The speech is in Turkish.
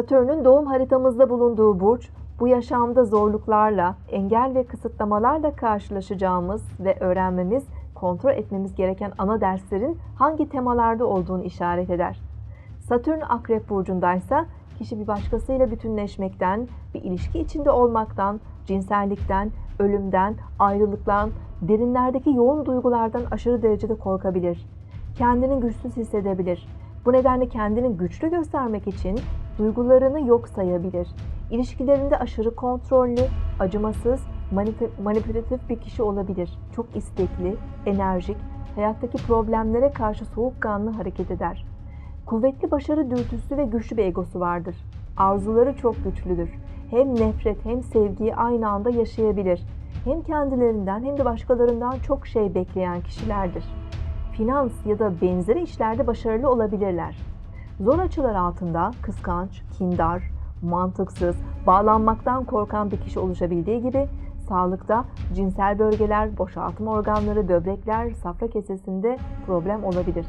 Satürn'ün doğum haritamızda bulunduğu burç, bu yaşamda zorluklarla, engel ve kısıtlamalarla karşılaşacağımız ve öğrenmemiz, kontrol etmemiz gereken ana derslerin hangi temalarda olduğunu işaret eder. Satürn Akrep burcundaysa kişi bir başkasıyla bütünleşmekten, bir ilişki içinde olmaktan, cinsellikten, ölümden, ayrılıktan, derinlerdeki yoğun duygulardan aşırı derecede korkabilir. Kendini güçsüz hissedebilir. Bu nedenle kendini güçlü göstermek için duygularını yok sayabilir. İlişkilerinde aşırı kontrollü, acımasız, manip- manipülatif bir kişi olabilir. Çok istekli, enerjik, hayattaki problemlere karşı soğukkanlı hareket eder. Kuvvetli başarı dürtüsü ve güçlü bir egosu vardır. Arzuları çok güçlüdür. Hem nefret hem sevgiyi aynı anda yaşayabilir. Hem kendilerinden hem de başkalarından çok şey bekleyen kişilerdir. Finans ya da benzeri işlerde başarılı olabilirler. Zor açılar altında kıskanç, kindar, mantıksız, bağlanmaktan korkan bir kişi oluşabildiği gibi sağlıkta cinsel bölgeler, boşaltım organları, böbrekler, safra kesesinde problem olabilir.